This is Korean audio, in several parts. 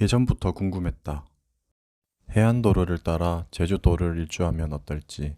예전부터 궁금했다. 해안도로를 따라 제주도를 일주하면 어떨지.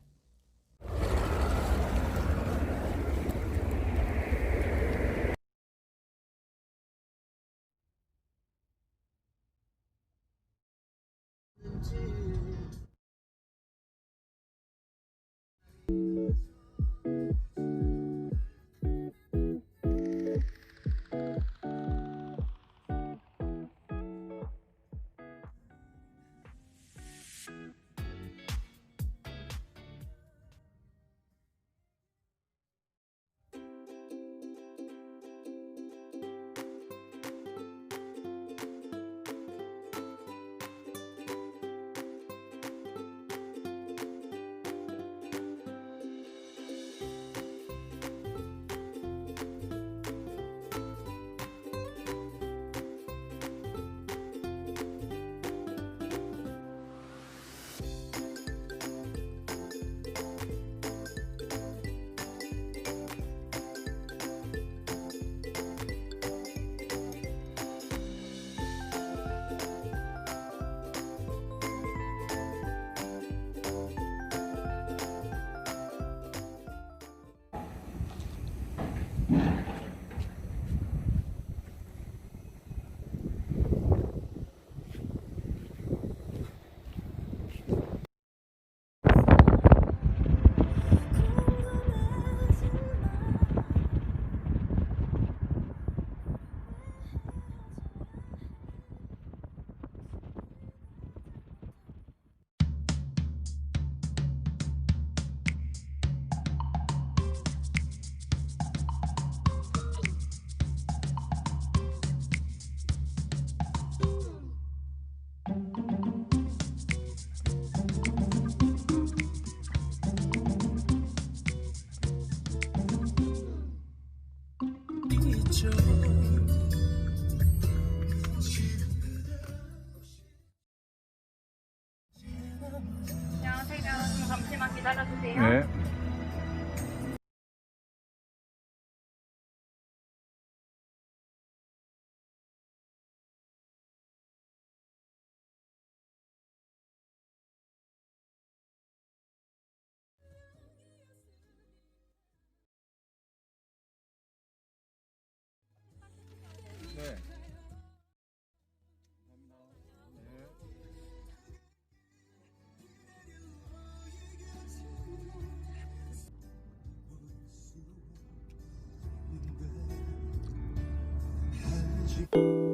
안녕하세요. 잠시만 기다려주세요. 네. you